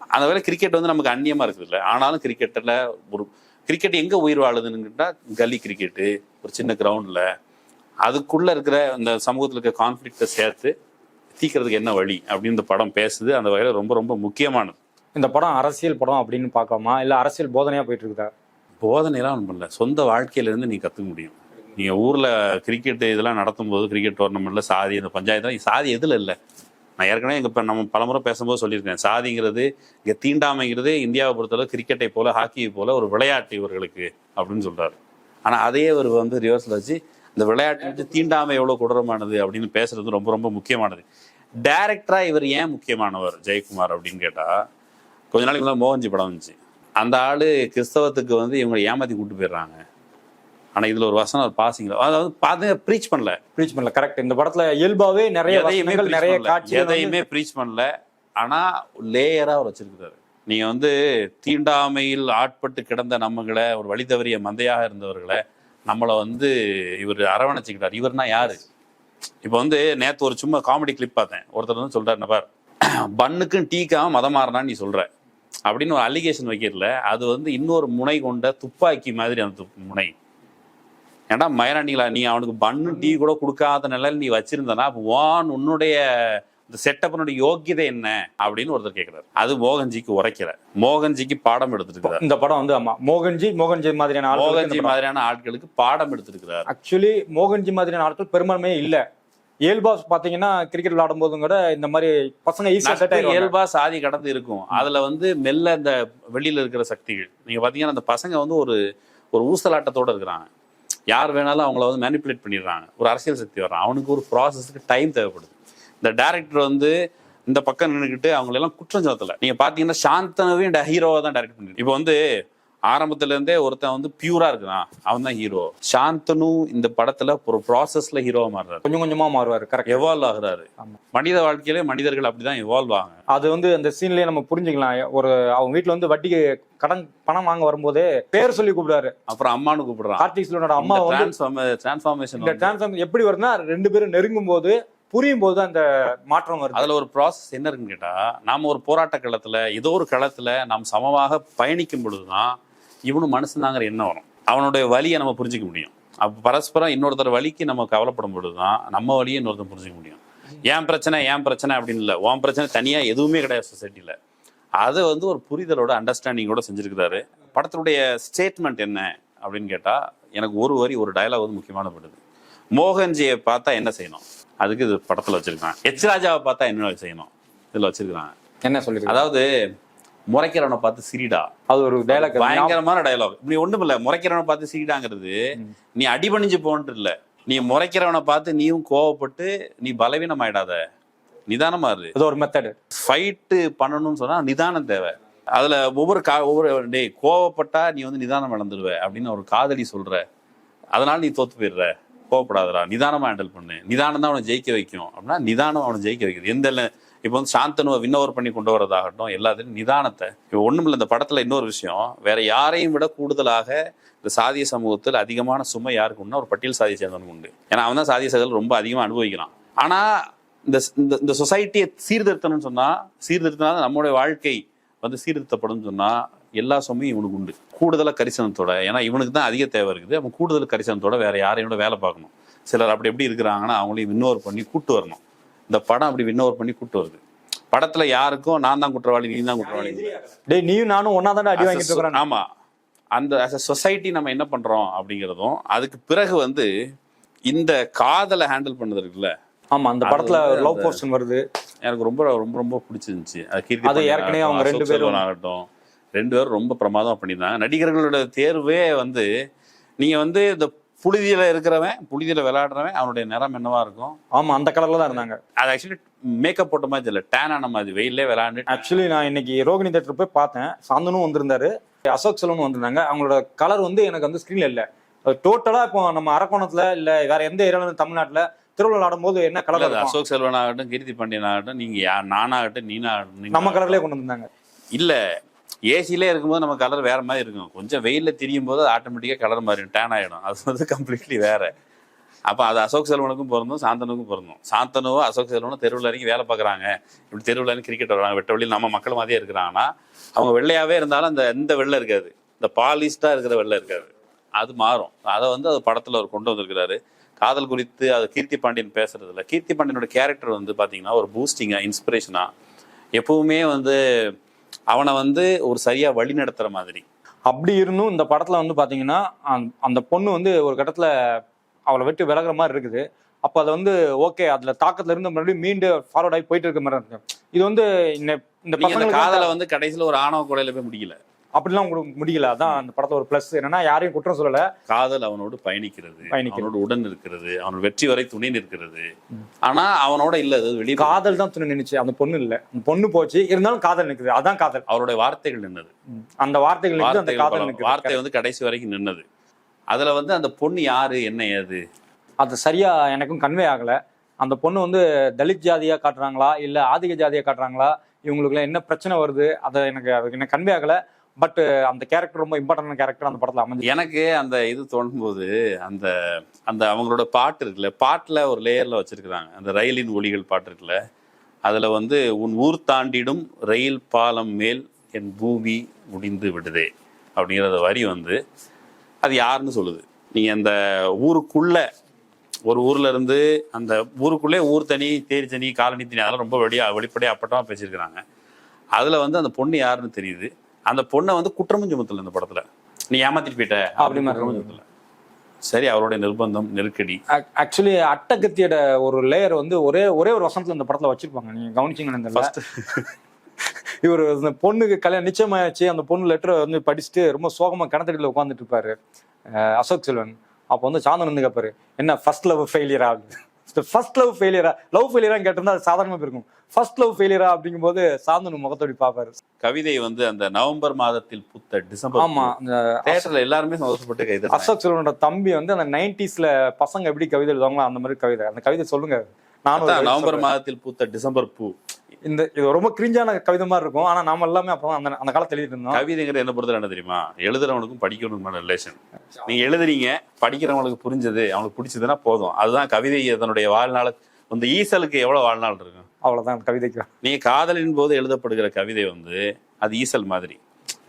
Speaker 2: அந்த வேலை கிரிக்கெட் வந்து நமக்கு அந்நியமா இருக்குது இல்ல ஆனாலும் கிரிக்கெட்டில் ஒரு கிரிக்கெட் எங்க உயிர் வாழுதுன்னு கல்லி கிரிக்கெட்டு ஒரு சின்ன கிரவுண்ட்ல அதுக்குள்ள இருக்கிற இந்த சமூகத்துல இருக்க கான்ஃபிளிக்டை சேர்த்து தீக்கிறதுக்கு என்ன வழி அப்படின்னு இந்த படம் பேசுது. அந்த வகையில ரொம்ப ரொம்ப முக்கியமானது.
Speaker 3: இந்த படம் அரசியல் படம் அப்படின்னு பார்க்காம இல்ல அரசியல் போதனையா போயிட்டு இருக்குதா
Speaker 2: போதனைலாம் ஒன்றும் இல்லை. சொந்த வாழ்க்கையில இருந்து நீ கற்றுக்க முடியும். நீங்க ஊர்ல கிரிக்கெட் இதெல்லாம் நடத்தும் போது கிரிக்கெட் டோர்னமெண்ட்ல சாதி இந்த பஞ்சாயத்து சாதி எதுல இல்லை. நான் ஏற்கனவே இங்க இப்ப நம்ம பலமுறை பேசும்போது சொல்லியிருக்கேன். சாதிங்கிறது இங்கே தீண்டாமைங்கிறது இந்தியாவை பொறுத்தளவு கிரிக்கெட்டை போல ஹாக்கியை போல ஒரு விளையாட்டு இவர்களுக்கு அப்படின்னு சொல்கிறார் ஆனால் அதே அவர் வந்து ரிவர்ஸில் வச்சு இந்த விளையாட்டு வந்து தீண்டாமை எவ்வளோ கொடூரமானது அப்படின்னு பேசுறது ரொம்ப ரொம்ப முக்கியமானது. டேரக்டராக இவர் ஏன் முக்கியமானவர் ஜெயக்குமார் அப்படின்னு கேட்டால் கொஞ்ச நாளைக்கு முன்னாடி மோகன்ஜி படம் வந்துச்சு. அந்த ஆள் கிறிஸ்தவத்துக்கு வந்து இவங்க ஏமாற்றி கூட்டு போயிடுறாங்க. ஆனா இதுல ஒரு வசனம் ஒரு பாசிங் அதாவது பார்த்து ப்ரீச் பண்ணல.
Speaker 3: ப்ரீச் பண்ணல. கரெக்ட் இந்த படத்துல இயல்பாவே நிறைய வசனங்கள் நிறைய வந்து-
Speaker 2: எதையுமே ப்ரீச் பண்ணல. ஆனா லேயரா அவர் வச்சிருக்கிறாரு. நீங்க வந்து தீண்டாமையில் ஆட்பட்டு கிடந்த நம்மங்களை ஒரு வழி தவறிய மந்தையாக இருந்தவர்களை நம்மளை வந்து இவர் அரவணைச்சிக்கிட்டார். இவர்னா யாரு? இப்போ வந்து நேத்து ஒரு சும்மா காமெடி கிளிப் பார்த்தேன். ஒருத்தர் வந்து சொல்றாரு நபார் பன்னுக்கும் டீக்காவும் மதம் மாறினான்னு நீ சொல்ற. அப்படின்னு ஒரு அலிகேஷன் வைக்கிறதுல அது வந்து இன்னொரு முனை கொண்ட துப்பாக்கி மாதிரி அந்த முனை. ஏன்டா மயராண்டிங்களா நீ அவனுக்கு பன்னு டீ கூட கொடுக்காத நிலையில் நீ வச்சிருந்தனா வான் உன்னுடைய இந்த செட்டப்பினுடைய யோக்கியதை என்ன? அப்படின்னு ஒருத்தர் கேட்கிறாரு அது மோகன்ஜிக்கு உரைக்கல. மோகன்ஜிக்கு பாடம் எடுத்துருக்கிறார்.
Speaker 3: இந்த படம் வந்து ஆமா மோகன்ஜி மோகன்ஜி மாதிரியான
Speaker 2: மோகன்ஜி மாதிரியான ஆட்களுக்கு பாடம் எடுத்திருக்கிறார்.
Speaker 3: ஆக்சுவலி மோகன்ஜி மாதிரியான ஆட்கள் பெரும்பான்மையே இல்ல. இயல்பா பாத்தீங்கன்னா கிரிக்கெட் விளையாடும் போதும் கூட இந்த மாதிரி பசங்க ஈஸியா செட்
Speaker 2: நட்பு
Speaker 3: ஆயிடுவாங்க.
Speaker 2: இயல்பா சாதி கடந்து இருக்கும். அதுல வந்து மெல்ல இந்த வெளியில இருக்கிற சக்திகள். நீங்க பாத்தீங்கன்னா அந்த பசங்க வந்து ஒரு ஒரு ஊசலாட்டத்தோட இருக்கிறாங்க. யார் வேணாலும் அவங்கள வந்து மேனிப்புலேட் பண்ணிடுறாங்க. ஒரு அரசியல் சக்தி வர்றான். அவனுக்கு ஒரு ப்ராசஸ்க்கு டைம் தேவைப்படுது. இந்த டேரக்டர் வந்து இந்த பக்கம் நின்றுக்கிட்டு அவங்களெல்லாம் குற்றம் சாத்தலை நீங்கள் பார்த்தீங்கன்னா சாந்தனவே ஹீரோவாக தான் டேரக்ட் பண்ணி இப்போ வந்து ஆரம்பத்துல இருந்தே ஒருத்தன் வந்து பியூரா இருக்கிறான் அவன் தான் ஹீரோ சாந்தனு இந்த படத்துல ஒரு ப்ராசஸ்ல ஹீரோவா மாறுறாரு.
Speaker 3: கொஞ்சம் கொஞ்சமா மாறுவாரு கரெக்ட்
Speaker 2: எவால்வ் ஆகுறாரு. மனித வாழ்க்கையிலே மனிதர்கள் அப்படிதான் எவால்வ் ஆகுங்க
Speaker 3: அது வந்து அந்த சீன்லயே நம்ம புரிஞ்சுக்கலாம். ஒரு அவங்க வீட்ல வந்து வட்டிக்கு கடன் பணம் வாங்க வரும்போதே பேர் சொல்லி கூப்பிடுறாரு.
Speaker 2: அப்புறம் அம்மானு கூப்பிடுறான்.
Speaker 3: கார்த்திக் சிலோனோட அம்மா
Speaker 2: டிரான்ஸ்ஃபார்மேஷன்
Speaker 3: இந்த டிரான்ஸ்ஃபார்ம் எப்படி வருதுன்னா ரெண்டு பேரும் நெருங்கும் போது புரியும் போது அந்த மாற்றம் வருது.
Speaker 2: அதுல ஒரு ப்ராசஸ் என்ன இருக்குன்னு கேட்டா நாம ஒரு போராட்ட களத்துல ஏதோ ஒரு களத்துல நாம் சமமாக பயணிக்கும் பொழுதுதான் இவனும் மனுஷன்தாங்கிற எண்ணம் வரும். அவனுடைய வலியை நம்ம புரிஞ்சுக்க முடியும். அப்ப பரஸ்பரம் இன்னொருத்தர் வலிக்கு நம்ம கவலைப்படும் பொழுதுதான் நம்ம வலியை இன்னொருத்தர் புரிஞ்சுக்க முடியும். ஏன் பிரச்சனை ஏன் பிரச்சனை அப்படின்னு இல்லை. உன் பிரச்சனை தனியா எதுவுமே கிடையாது சொசைட்டில அதை வந்து ஒரு புரிதலோட அண்டர்ஸ்டாண்டிங்கோட செஞ்சிருக்கிறாரு. படத்துடைய ஸ்டேட்மெண்ட் என்ன அப்படின்னு கேட்டா எனக்கு ஒரு வரி ஒரு டயலாக் வந்து முக்கியமானப்படுது மோகன்ஜியை பார்த்தா என்ன செய்யணும்? அதுக்கு இது படத்துல வச்சிருக்காங்க எச் ராஜாவை பார்த்தா என்ன செய்யணும்? இதுல வச்சிருக்காங்க
Speaker 3: என்ன சொல்லிருக்காரு
Speaker 2: அதாவது முறைக்கிறவனை பார்த்து சிரிடா.
Speaker 3: அது ஒரு டைலாக்
Speaker 2: பயங்கரமான டயலாக் இப்படி ஒண்ணும் இல்ல. முறைக்கிறவனை பார்த்து சிரிடாங்கிறது நீ அடிபணிஞ்சு போன்ட்டு இல்ல. நீ முறைக்கிறவனை பார்த்து நீயும் கோவப்பட்டு நீ பலவீனம் ஆயிடாத நிதானமா இரு.
Speaker 3: அது ஒரு மெத்தடு
Speaker 2: ஃபைட்டு பண்ணணும்னு சொன்னா நிதானம் தேவை. அதுல ஒவ்வொரு கா ஒவ்வொரு டேய் கோவப்பட்டா நீ வந்து நிதானம் இழந்துருவ அப்படின்னு ஒரு காதலி சொல்ற. அதனால நீ தோத்து போயிடுற. கோவப்படாதடா. நிதானமா ஹேண்டில் பண்ணு. நிதானம் தான் அவனை ஜெயிக்க வைக்கும். அப்படின்னா நிதானம் அவனை ஜெயிக்க வைக்குது எந்த இப்போ வந்து சாந்தனுவை வின்னோவர் பண்ணி கொண்டு வரதாகட்டும் எல்லாத்துலையும் நிதானத்தை. இப்போ ஒண்ணுமில்ல இந்த படத்தில் இன்னொரு விஷயம். வேற யாரையும் விட கூடுதலாக இந்த சாதிய சமூகத்தில் அதிகமான சுமை யாருக்கு ஒரு பட்டியல் சாதிய சேர்ந்தவனுக்கு உண்டு. ஏன்னா அவன் தான் சாதிய சகல் ரொம்ப அதிகமாக அனுபவிக்கிறான். ஆனால் இந்த இந்த இந்த சொசைட்டியை சீர்திருத்தணும்னு சொன்னால் சீர்திருத்தினா தான் நம்மளுடைய வாழ்க்கை வந்து சீர்திருத்தப்படும் சொன்னால் எல்லா சுமையும் இவனுக்கு உண்டு. கூடுதலாக கரிசனத்தோட ஏன்னா இவனுக்கு தான் அதிக தேவை இருக்குது. அவன் கூடுதல் கரிசனத்தோட வேற விட வேலை பார்க்கணும். சிலர் அப்படி எப்படி இருக்கிறாங்கன்னா அவங்களையும் வின்னோர் பண்ணி கூட்டு வரணும். இந்த படம் அப்படி வின்னோர் பண்ணி கூட்டு வருது. படத்துல யாருக்கும் நான் தான் குற்றவாளி நீ தான் குற்றவாளி.
Speaker 3: டேய் நீயும் நானும் ஒன்னா தானே அடி வாங்கிட்டு இருக்கிறேன்
Speaker 2: ஆமா. அந்த as a சொசைட்டி நம்ம என்ன பண்றோம் அப்படிங்கிறதும் அதுக்கு பிறகு வந்து இந்த காதலை ஹேண்டில் பண்ணது இருக்குல்ல?
Speaker 3: ஆமா அந்த படத்துல லவ் போர்ஷன் வருது.
Speaker 2: எனக்கு ரொம்ப ரொம்ப ரொம்ப பிடிச்சிருந்துச்சு. அது
Speaker 3: ஏற்கனவே அவங்க ரெண்டு பேரும்
Speaker 2: ஆகட்டும் ரெண்டு பேரும் ரொம்ப பிரமாதமா பண்ணியிருந்தாங்க. நடிகர்களோட தேர்வே வந்து நீங்க வந்து இந்த புழுதியில இருக்கிறவன் புழுதியில விளையாடுறவன் அவனுடைய நிறம் என்னவா இருக்கும்?
Speaker 3: ஆமா அந்த கலர்ல தான் இருந்தாங்க.
Speaker 2: அது ஆக்சுவலி மேக்கப் போட்ட மாதிரி இல்லை டேன் ஆன மாதிரி வெயிலே விளையாண்டு
Speaker 3: ஆக்சுவலி நான் இன்னைக்கு ரோகிணி தேட்டர் போய் பார்த்தேன். சாந்தனும் வந்திருந்தாரு அசோக் செல்வனும் வந்திருந்தாங்க. அவங்களோட கலர் வந்து எனக்கு வந்து ஸ்க்ரீன்ல இல்ல. டோட்டலா இப்போ நம்ம அரக்கோணத்துல இல்ல வேற எந்த ஏரியால தமிழ்நாட்டுல திருவிழா ஆடும்போது என்ன கலர்
Speaker 2: அசோக் செல்வன் ஆகட்டும் கீர்த்தி பாண்டியன் ஆகட்டும் நீங்க யா- நானாகட்டும் நீங்க
Speaker 3: நம்ம கலர்லயே கொண்டு வந்திருந்தாங்க.
Speaker 2: இல்ல ஏசிலே இருக்கும்போது நம்ம கலர் வேற மாதிரி இருக்கும். கொஞ்சம் வெயிலில் திரியும் போது ஆட்டோமேட்டிக்காக கலர் மாறிடும். டேன் ஆகிடும் அது வந்து கம்ப்ளீட்லி வேற. அப்போ அது அசோக் செல்வனுக்கும் பிறந்தும் சாந்தனுக்கும் பிறந்தும் சாந்தனுவும் அசோக் செல்வனும் தெருவில் இறங்கி வேலை பார்க்குறாங்க. இப்படி தெருவில் இறங்கி கிரிக்கெட் வர்றாங்க வெட்ட வெளியில் நம்ம மக்கள் மாதிரியே இருக்கிறாங்கன்னா அவங்க வெள்ளையாகவே இருந்தாலும் அந்த எந்த வெள்ளை இருக்காது. இந்த பாலிஸ்டாக இருக்கிற வெள்ளை இருக்காது. அது மாறும். அதை வந்து அது படத்தில் அவர் கொண்டு வந்திருக்கிறாரு. காதல் குறித்து அது கீர்த்தி பாண்டியன் பேசுறது இல்லை கீர்த்தி பாண்டியனோட கேரக்டர் வந்து பார்த்தீங்கன்னா ஒரு பூஸ்டிங்காக இன்ஸ்பிரேஷனாக எப்பவுமே வந்து அவனை வந்து ஒரு சரியா வழி நடத்துற மாதிரி.
Speaker 3: அப்படி இருந்தும் இந்த படத்துல வந்து பாத்தீங்கன்னா அந்த- பொண்ணு வந்து ஒரு கட்டத்துல அவளை விட்டு விலகுற மாதிரி இருக்குது. அப்ப அது வந்து ஓகே அதுல தாக்கத்துல இருந்து மறுபடியும் மீண்டு ஃபார்வர்ட் ஆகி போயிட்டு இருக்க மாதிரி இருக்கு. இது வந்து இந்த பசங்களுக்கு
Speaker 2: காதலை வந்து கடைசியில ஒரு ஆணவ கொலையில போய் முடியல
Speaker 3: அப்படிலாம் உங்களுக்கு முடியல. அதான் அந்த படத்துல ஒரு பிளஸ் என்னன்னா யாரையும் குற்றம் சொல்லல.
Speaker 2: காதல் அவனோடு பயணிக்கிறது. அவனோட உடன் இருக்கிறது. அவனோட வெற்றி வரை துணை நிற்கிறது. ஆனா அவனோட இல்ல வெளியே
Speaker 3: காதல் தான் துணை நின்னுச்சு. அந்த பொண்ணு இல்ல. அந்த பொண்ணு போச்சு. இருந்தாலும் காதல் நிக்குது. அதான் காதல்.
Speaker 2: அவருடைய வார்த்தைகள் நின்னது.
Speaker 3: அந்த வார்த்தைகள் அந்த காதல்
Speaker 2: வார்த்தை வந்து கடைசி வரைக்கும் நின்னது. அதுல வந்து அந்த பொண்ணு யாரு? என்ன ஏது?
Speaker 3: அது சரியா எனக்கும் கன்வே ஆகல. அந்த பொண்ணு வந்து தலித் ஜாதியா காட்டுறாங்களா? இல்ல ஆதிக்க ஜாதியா காட்டுறாங்களா? இவங்களுக்குலாம் என்ன பிரச்சனை வருது? அதை எனக்கு அதுக்கு என்ன கன்வே ஆகல. பட் uh, அந்த கேரக்டர் ரொம்ப இம்பார்ட்டன்ட் கேரக்டர் அந்த படத்துல அமைஞ்சு
Speaker 2: எனக்கு அந்த இது தோணும்போது அந்த அந்த அவங்களோட பாட்டு இருக்குல்ல பாட்டில் ஒரு லேயரில் வச்சிருக்கிறாங்க. அந்த ரயிலின் ஒலிகள் பாட்டு இருக்குல்ல அதில் வந்து உன் ஊர் தாண்டிடும் ரயில் பாலம் மேல் என் பூமி முடிந்து விடுதே அப்படிங்கிற வரி வந்து அது யாருன்னு சொல்லுது. நீங்கள் அந்த ஊருக்குள்ள ஒரு ஊர்ல இருந்து அந்த ஊருக்குள்ளே ஊர் தனி தேரி தனி காலனி தனி அதெல்லாம் ரொம்ப வெளியா வெளிப்படையாக அப்பட்டமாக பேசியிருக்கிறாங்க. அதில் வந்து அந்த பொண்ணு யாருன்னு தெரியுது. அந்த பொண்ணை வந்து குற்றமும் சுமத்தல இந்த படத்துல. நீ ஏமாத்திட்டு போயிட்ட
Speaker 3: அப்படி மாதிரி.
Speaker 2: சரி அவருடைய நிர்பந்தம் நெருக்கடி.
Speaker 3: ஆக்சுவலி அட்டகத்தியோட ஒரு லேயர் வந்து ஒரே ஒரே ஒரு வசனத்துல இந்த படத்துல வச்சிருப்பாங்க. நீங்க கவனிச்சீங்கன்னு இந்த
Speaker 2: ஃபர்ஸ்ட்
Speaker 3: இவர் அந்த பொண்ணுக்கு கல்யாணம் நிச்சயமாச்சு அந்த பொண்ணு லெட்டரை வந்து படிச்சுட்டு ரொம்ப சோகமா கிணத்தடியில் உட்காந்துட்டு இருப்பாரு. அசோக் செல்வன். அப்போ வந்து சாந்தன் வந்து கேட்பாரு என்ன ஃபர்ஸ்ட் லவ் ஃபெயிலியரா ஃபர்ஸ்ட் லவ் ஃபெயிலியரா லவ் ஃபெயிலியரான்னு கேட்டிருந்தா அது சாதாரணமா இருக்கும் ஃபர்ஸ்ட் லவ் ஃபெயிலியரா அப்படிங்கும்போது சாந்தன் முகத்தோடி பார்ப்பாரு.
Speaker 2: கவிதை வந்து அந்த நவம்பர் மாதத்தில் புத்த டிசம்பர்
Speaker 3: ஆமா அந்த
Speaker 2: தேட்டர்ல எல்லாருமே சந்தோஷப்பட்டு கைது
Speaker 3: அசோக் செல்வனோட தம்பி வந்து அந்த நைன்டிஸ்ல பசங்க எப்படி கவிதை எழுதுவாங்களோ அந்த மாதிரி கவிதை. அந்த கவிதை சொல்லுங்க. நானும் கவிதை
Speaker 2: நவம்பர். மாதத்தில் பூத்த டிசம்பர் பூ.
Speaker 3: இந்த இது ரொம்ப கிரிஞ்சான கவிதை மாதிரி இருக்கும். ஆனா நாம எல்லாமே அப்பதான் அந்த அந்த காலத்துல எழுதிட்டு இருந்தோம்.
Speaker 2: கவிதைங்கிறது என்ன பொறுத்தவரை என்ன தெரியுமா? எழுதுறவனுக்கும் படிக்கிறவனுக்குமான ரிலேஷன் நீங்க எழுதுறீங்க படிக்கிறவங்களுக்கு புரிஞ்சது அவனுக்கு பிடிச்சதுன்னா போதும். அதுதான் கவிதை அதனுடைய வாழ்நாள். இந்த ஈசலுக்கு எவ்வளவு வாழ்நாள் இருக்கும்?
Speaker 3: அவ்வளவுதான் கவிதைக்கு.
Speaker 2: நீங்க காதலின் போது எழுதப்படுகிற கவிதை வந்து அது ஈசல் மாதிரி.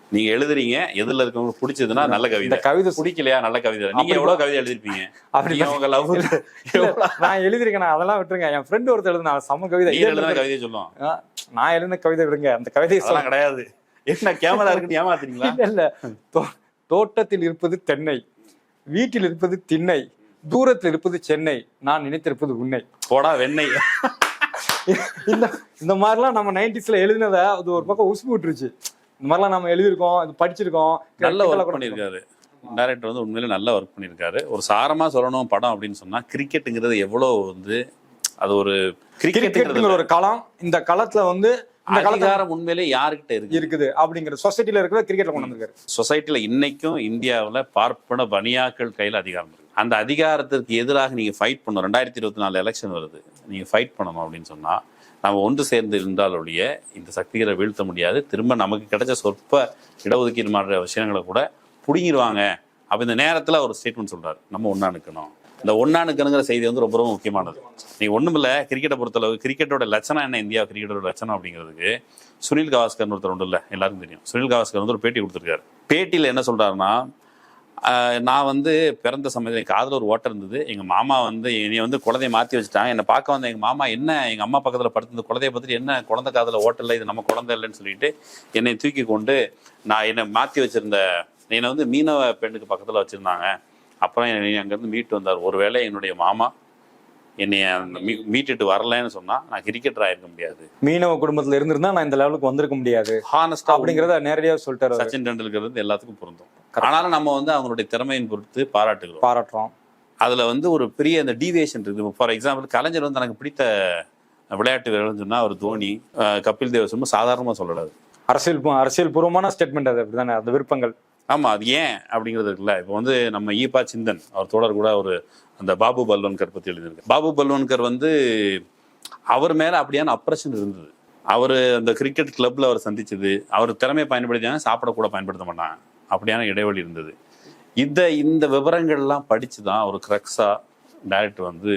Speaker 2: நீங்க எழுதுறீங்க எதுல இருக்கவங்களுக்கு பிடிச்சதுன்னா நல்ல கவிதை.
Speaker 3: கவிதை
Speaker 2: பிடிக்கலையா நல்ல கவிதை? நீங்க எவ்வளவு கவிதை எழுதிருப்பீங்க?
Speaker 3: அப்படி
Speaker 2: உங்க லவ்
Speaker 3: நான் எழுதிருக்கேன் நான் அதெல்லாம் விட்டுருங்க. என் ஃப்ரெண்ட் ஒருத்தர் எழுதின சம கவிதை.
Speaker 2: எழுதுன கவிதை சொல்லும்.
Speaker 3: ஆ, நான் எழுதின கவிதை விடுங்க. அந்த
Speaker 2: அதெல்லாம்
Speaker 3: சொல்ல
Speaker 2: கிடையாது. என்ன கேமரா இருக்குன்னு ஏமாத்துறீங்களா?
Speaker 3: இல்ல தோட்டத்தில் இருப்பது தென்னை வீட்டில் இருப்பது திண்ணை தூரத்தில் இருப்பது சென்னை நான் நினைத்திருப்பது உன்னை.
Speaker 2: போடா வெண்ணெய்.
Speaker 3: இந்த இந்த மாதிரிலாம் நம்ம நைன்டிஸ்ல எழுதினத அது ஒரு பக்கம் உசுப்பு விட்டுருச்சு. இந்த மாதிரிலாம் நம்ம எழுதியிருக்கோம் இது படிச்சிருக்கோம்.
Speaker 2: நல்ல ஒர்க் பண்ணியிருக்காரு. டைரக்டர் வந்து உண்மையிலே நல்ல ஒர்க் பண்ணியிருக்காரு. ஒரு சாரமா சொல்லணும் படம் அப்படின்னு சொன்னா கிரிக்கெட்டுங்கிறது எவ்வளவு வந்து அது ஒரு
Speaker 3: கிரிக்கெட்டுங்கிற
Speaker 2: கிரிக்கெட்டுங்கிறது
Speaker 3: ஒரு களம். இந்த களத்துல வந்து இந்த
Speaker 2: அதிகாரம் உண்மையிலே யாருக்கிட்ட இருக்கு
Speaker 3: இருக்குது அப்படிங்கிற சொசைட்டில இருக்கிற கிரிக்கெட்ல கொண்டு வந்திருக்காரு.
Speaker 2: சொசைட்டில இன்னைக்கும் இந்தியாவுல பார்ப்பன பனியாக்கள் கையில அதிகாரம் இருக்கு. அந்த அதிகாரத்திற்கு எதிராக நீங்க ஃபைட் பண்ணணும். ரெண்டாயிரத்தி இருபத்தி நாலு எலெக்ஷன் வருது. நீங்க ஃபைட் பண்ணணும் அப்படின்னு சொன்னா நம்ம ஒன்று சேர்ந்து இருந்தாலொழிய இந்த சக்திகளை வீழ்த்த முடியாது. திரும்ப நமக்கு கிடைச்ச சொற்ப இடஒதுக்கீடு மாதிரி விஷயங்களை கூட புடுங்கிடுவாங்க அப்ப இந்த நேரத்துல ஒரு ஸ்டேட்மெண்ட் சொல்றாரு. நம்ம ஒண்ணா நிக்கணும். இந்த ஒன்னானுக்கணுங்கிற செய்தி வந்து ரொம்ப ரொம்ப முக்கியமானது. நீ ஒன்றும் இல்லை கிரிக்கெட்டை பொறுத்தளவு கிரிக்கெட்டோட லட்சணம் என்ன? இந்தியா கிரிக்கெட்டோட லட்சணம் அப்படிங்கிறதுக்கு சுனில் கவாஸ்கர்னு ஒருத்தர் ஒன்று இல்லை எல்லாருக்கும் தெரியும். சுனில் கவாஸ்கர் வந்து ஒரு பேட்டி கொடுத்துருக்காரு. பேட்டியில் என்ன சொல்கிறாருன்னா நான் வந்து பிறந்த சமயத்தில் என் காதில் ஒரு ஓட்டம் இருந்தது. எங்கள் மாமா வந்து என்னை வந்து குழந்தைய மாற்றி வச்சுட்டாங்க. என்னை பார்க்க வந்த எங்கள் மாமா என்ன எங்கள் அம்மா பக்கத்தில் படுத்திருந்த குழந்தைய பார்த்துட்டு என்ன குழந்தை காதில் ஓட்டம் இல்லை இது நம்ம குழந்தை இல்லைன்னு சொல்லிட்டு என்னை தூக்கி கொண்டு நான் என்னை மாற்றி வச்சிருந்த என்னை வந்து மீனவ பெண்ணுக்கு பக்கத்தில் வச்சுருந்தாங்க. அப்புறம் என்னை அங்கேருந்து மீட்டு வந்தார். ஒருவேளை என்னுடைய மாமா என்னை அந்த மீ- மீட்டுட்டு வரலைன்னு சொன்னால் நான் கிரிக்கெட்டர் ஆயிருக்க முடியாது.
Speaker 3: மீனவ குடும்பத்துல இருந்திருந்தா நான் இந்த லெவலுக்கு வந்திருக்க முடியாது.
Speaker 2: ஹானஸ்டா
Speaker 3: அப்படிங்கறத நேரடியா சொல்லிட்டாரு.
Speaker 2: சச்சின் டெண்டுல்கர் வந்து எல்லாத்துக்கும் பொருந்தும். ஆனாலும் நம்ம வந்து அவங்களுடைய திறமையின் பொறுத்து பாராட்டுகிறோம்.
Speaker 3: பாராட்டுறோம்.
Speaker 2: அதுல வந்து ஒரு பெரிய அந்த டீவியேஷன் இருக்குது ஃபார் எக்ஸாம்பிள் கலைஞர் வந்து எனக்கு பிடித்த விளையாட்டு வீரர்னு சொன்னா அவர் தோனி கபில் தேவ் சும்மா சாதாரணமா சொல்லக்கூடாது.
Speaker 3: அரசியல் அரசியல் பூர்வமான ஸ்டேட்மெண்ட் அது. அப்படிதானே? அந்த விருப்பங்கள்.
Speaker 2: ஆமா அது ஏன் அப்படிங்கிறது இருக்குல்ல. இப்போ வந்து நம்ம ஈபா சிந்தன் அவர் தோழர் கூட ஒரு அந்த பாபு பல்வன்கர் பத்தி எழுதியிருக்கு பாபு பல்வன்கர் வந்து அவர் மேல அப்படியான அப்ரஷன் இருந்தது. அவர் அந்த கிரிக்கெட் கிளப்ல அவர் சந்திச்சது. அவர் திறமையை பயன்படுத்தினாங்க சாப்பிட கூட பயன்படுத்த மாட்டாங்க அப்படியான இடைவெளி இருந்தது. இந்த இந்த விவரங்கள்லாம் படிச்சு தான் ஒரு கிரக்ஸா டைரக்டர் வந்து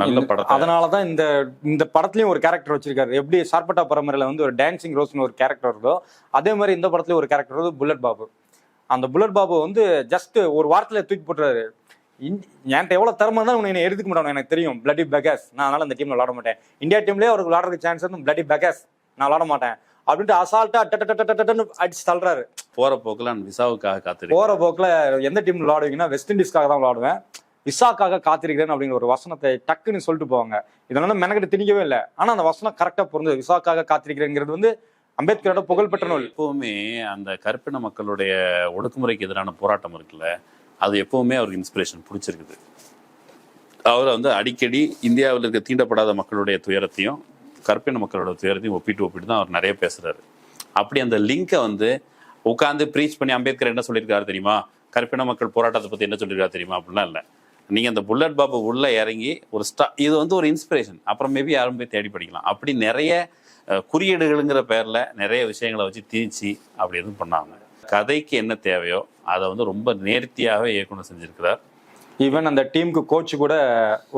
Speaker 2: நல்ல படத்தை
Speaker 3: அதனாலதான் இந்த இந்த படத்துலயும் ஒரு கேரக்டர் வச்சிருக்காரு. எப்படி சார்பட்டா பரம்பரையில வந்து ஒரு டான்சிங் ரோஸ்னு ஒரு கேரக்டர் வருதோ அதே மாதிரி இந்த படத்துலயும் ஒரு கேரக்டர் புல்லட் பாபு. அந்த புல்லட் பாபு வந்து ஜஸ்ட் ஒரு வாரத்துல தூக்கி போட்டுறாரு. என்கிட்ட எவ்வளவு திறமை தான் உன்னை எடுத்துக்க மாட்டாங்க எனக்கு தெரியும். பிளட்டி பெகஸ் நான் அதனால இந்த டீம்ல விளாட மாட்டேன். இந்தியா டீம்லயே அவருக்கு விளாடுறதுக்கு சான்ஸ் இருந்து பிளட்டி பெகஸ் நான் விளாட மாட்டேன். அப்படின்ட்டு அசால்ட்டா டன்னு அடிச்சு தள்ளுறாரு.
Speaker 2: போற போக்குல நான் விசாவுக்காக காத்திருக்கேன்.
Speaker 3: போற போக்குல எந்த டீம் விளாடுவீங்கன்னா வெஸ்ட் இண்டீஸ்க்காக தான் விளாடுவேன் விசாக்காக காத்திருக்கிறேன் அப்படிங்கிற ஒரு வசனத்தை டக்குன்னு சொல்லிட்டு போவாங்க. இதனால மெனக்கிட்ட திணிக்கவே இல்லை. ஆனா அந்த வசனம் கரெக்டா பொருந்தது விசாக்காக காத்திருக்கிறேங்கிறது வந்து அம்பேத்கரோட புகழ்பெற்ற நூல்.
Speaker 2: எப்பவுமே அந்த கருப்பின மக்களுடைய ஒடுக்குமுறைக்கு எதிரான போராட்டம் இருக்குல்ல அது எப்பவுமே அவருக்கு இன்ஸ்பிரேஷன் பிடிச்சிருக்குது. அவர் வந்து அடிக்கடி இந்தியாவில் இருக்க தீண்டப்படாத மக்களுடைய துயரத்தையும் கற்பின மக்களோட துயரத்தையும் ஒப்பிட்டு ஒப்பிட்டு தான் அவர் நிறைய பேசுறாரு. அப்படி அந்த லிங்கை வந்து உட்காந்து ப்ரீச் பண்ணி அம்பேத்கர் என்ன சொல்லியிருக்காரு தெரியுமா? கற்பின மக்கள் போராட்டத்தை பத்தி என்ன சொல்லியிருக்காரு தெரியுமா? அப்படிலாம் இல்லை. நீங்க அந்த புல்லட் பாபு உள்ள இறங்கி ஒரு ஸ்டா இது வந்து ஒரு இன்ஸ்பிரேஷன் அப்புறம் மேபி யாரும் போய் தேடி படிக்கலாம். அப்படி நிறைய குறியீடுகளுங்கிற பேர்ல நிறைய விஷயங்களை வச்சு திணிச்சு அப்படி எதுவும் பண்ணாங்க கதைக்கு என்ன தேவையோ அதை வந்து ரொம்ப நேர்த்தியாகவே இயக்குனர் செஞ்சிருக்கிறார்.
Speaker 3: ஈவன் அந்த டீமுக்கு கோச் கூட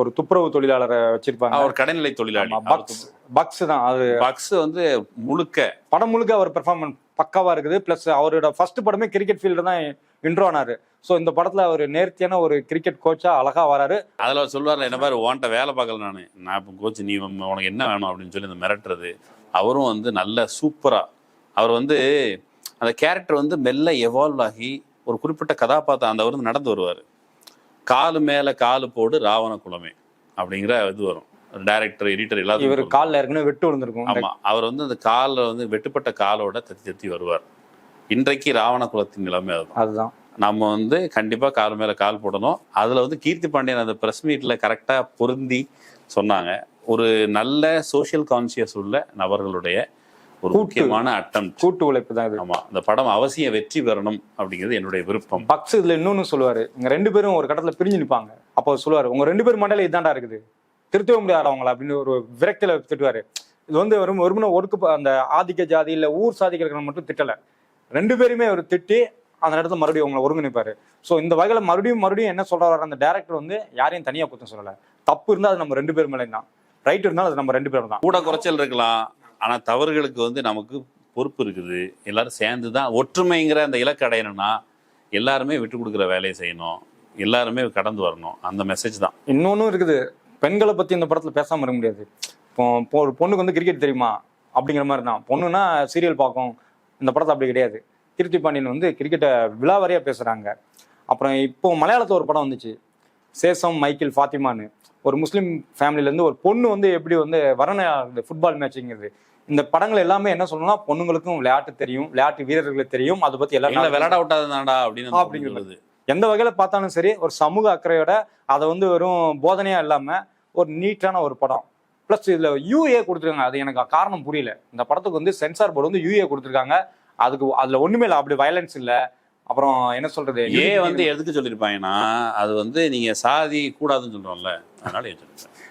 Speaker 3: ஒரு துப்புரவு தொழிலாளரை வச்சிருப்பாங்க.
Speaker 2: அவர் கடைநிலை தொழிலாளி.
Speaker 3: பக்ஸ் பக்ஸ் தான். அது
Speaker 2: பக்ஸ் வந்து முழுக்க.
Speaker 3: படம் முழுக்க அவர் பெர்ஃபார்மன்ஸ் பக்காவா இருக்குது. பிளஸ் அவரோட ஃபர்ஸ்ட் படமே கிரிக்கெட் ஃபீல்டு தான் இன்ட்ரோ ஆனாரு. ஸோ இந்த படத்துல அவர் நேர்த்தியான ஒரு கிரிக்கெட் கோச்சா அழகா வராரு.
Speaker 2: அதில் அவர் சொல்லுவார்ல என்ன மாதிரி உன்ட்ட வேலை பார்க்கல நான். நான் இப்போ கோச் நீ உனக்கு என்ன வேணும்? அப்படின்னு சொல்லி இந்த மிரட்டுறது. அவரும் வந்து நல்ல சூப்பராக அவர் வந்து அந்த கேரக்டர் வந்து மெல்ல எவால்வ் ஆகி ஒரு குறிப்பிட்ட கதாபாத்திரம் அந்த அவர் வந்து நடந்து வருவார். காலு மேலே காலு போடு ராவண குலமே அப்படிங்கிற இது வரும். டைரக்டர் எடிட்டர்
Speaker 3: இவர்
Speaker 2: எல்லாத்தையும்
Speaker 3: காலில் ஏற்கனவே வெட்டு விழுந்திருக்கும்.
Speaker 2: ஆமா அவர் வந்து அந்த காலில் வந்து வெட்டுப்பட்ட காலோட தத்தி தத்தி வருவார். இன்றைக்கு ராவண குலத்தின் நிலைமை அதுதான்.
Speaker 3: அதுதான்.
Speaker 2: நம்ம வந்து கண்டிப்பா கால் மேல கால் போடணும். அதுல வந்து கீர்த்தி பாண்டியன் அந்த பிரஸ் மீட்ல கரெக்டா பொருந்தி சொன்னாங்க. ஒரு நல்ல சோஷியல் கான்சியஸ் உள்ள நபர்களுடைய ஒரு. முக்கியமான அட்டம்
Speaker 3: கூட்டு உழைப்பு தான் இது.
Speaker 2: ஆமா இந்த படம் அவசியம் வெற்றி பெறணும் அப்படிங்கிறது என்னுடைய விருப்பம்.
Speaker 3: பக்ஸ் இதுல இன்னொன்னு சொல்லுவாரு. இங்க ரெண்டு பேரும் ஒரு கட்டத்துல பிரிஞ்சு நிப்பாங்க. அப்போ சொல்லுவாரு உங்க ரெண்டு பேர் மண்டையில இதாண்டா இருக்குது. திருத்தவே முடியாது அவங்கள அப்படின்னு ஒரு விரக்தியில திட்டுவாரு. இது வந்து வெறும் வெறுமனே ஒடுக்கு அந்த ஆதிக்க ஜாதி இல்ல ஊர் சாதிக்க இருக்கிறவங்க மட்டும் திட்டல. ரெண்டு பேருமே அவர் திட்டி அந்த இடத்துல மறுபடியும் அவங்களை ஒருங்கிணைப்பாரு. ஸோ இந்த வகையில மறுபடியும் மறுபடியும் என்ன சொல்றாரு அந்த டேரக்டர் வந்து யாரையும் தனியா குத்தம் சொல்லல. தப்பு இருந்தா அது நம்ம ரெண்டு பேர் மேலே தான். ரைட் இருந்தாலும் அது நம்ம ரெண்டு பேரும் தான்.
Speaker 2: கூட குறைச்சல் இருக்கலாம். ஆனா தவறுகளுக்கு வந்து நமக்கு பொறுப்பு இருக்குது. எல்லாரும் சேர்ந்து தான் ஒற்றுமைங்கிற அந்த இலக்கு அடையணும்னா எல்லாருமே விட்டு கொடுக்குற வேலையை செய்யணும். எல்லாருமே கடந்து வரணும். அந்த மெசேஜ் தான்.
Speaker 3: இன்னொன்னும் இருக்குது. பெண்களை பத்தி இந்த படத்துல பேசாம இருக்க முடியாது. இப்போ ஒரு பொண்ணுக்கு வந்து கிரிக்கெட் தெரியுமா? அப்படிங்கிற மாதிரி தான். பொண்ணுனா சீரியல் பார்க்கும். இந்த படத்தை அப்படி கிடையாது. கீர்த்தி பாண்டியன் வந்து கிரிக்கெட்டை விழாவாரியா பேசுறாங்க. அப்புறம் இப்போ மலையாளத்துல ஒரு படம் வந்துச்சு. சேசம் மைக்கேல் ஃபாத்திமான்னு. ஒரு முஸ்லீம் ஃபேமிலில இருந்து ஒரு பொண்ணு வந்து எப்படி வந்து வரண ஃபுட்பால் மேட்சிங்கிறது இந்த படங்கள் எல்லாமே என்ன சொல்லணும்னா பொண்ணுங்களுக்கும் விளையாட்டு தெரியும் விளையாட்டு வீரர்களுக்கு தெரியும். அதை பத்தி
Speaker 2: இல்ல
Speaker 3: எல்லாம்
Speaker 2: விளையாட விட்டாதான்டா அப்படின்னு
Speaker 3: அப்படிங்கிறது. எந்த வகையில பார்த்தாலும் சரி ஒரு சமூக அக்கறையோட அதை வந்து வெறும் போதனையா இல்லாம ஒரு நீட்டான ஒரு படம். ப்ளஸ் இதுல யூஏ கொடுத்துருக்காங்க. அது எனக்கு காரணம் புரியல. இந்த படத்துக்கு வந்து சென்சார் போர்டு வந்து யூஏ கொடுத்துருக்காங்க. அதுக்கு அதுல ஒண்ணுமே இல்லை. அப்படி வயலன்ஸ் இல்ல. அப்புறம் என்ன சொல்றது?
Speaker 2: ஏ வந்து எதுக்கு சொல்லியிருப்பாங்கன்னா அது வந்து நீங்க சாதி கூடாதுன்னு சொல்றோம்ல அதனால.